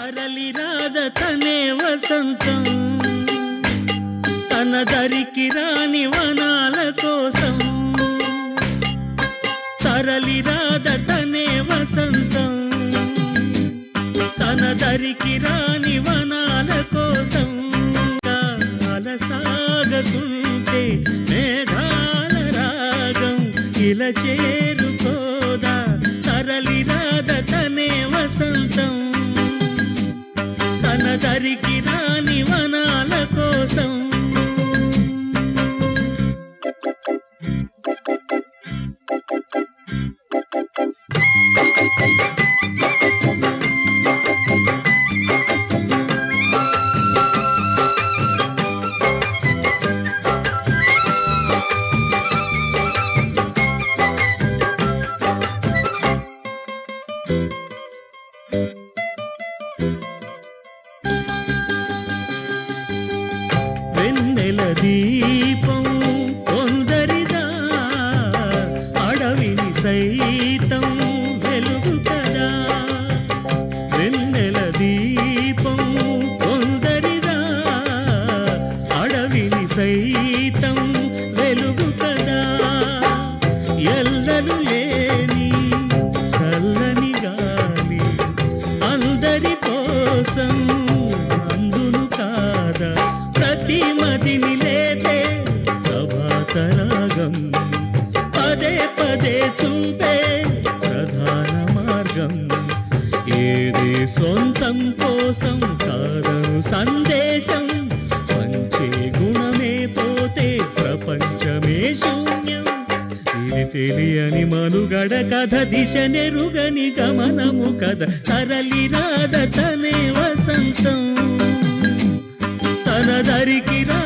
తరలి రాద తనే వసంతం. తన దరికి రాని వనాల కోసం. తరలి రాద తనే వసంతం. తన దరికి రాని వనాల కోసం. అలసాగకుంటే మేఘాల రాగం ఇలా చేరుకోదా. తరలి రాద తనే వసంతం. పరికి రాని వనాల కోసం సైతం వెలుగు కదా వెన్నెల దీపం కొందరిదా? అడవిని సై జీవితం కోసం కాదను సందేశం. మంచి గుణమే పోతే ప్రపంచమే శూన్యం. ఇది తెలియని మనుగడ కథ దిశ నెరుగని గమనము కథ. తరలి రాధ తనే వసంతం. తన దరికి రా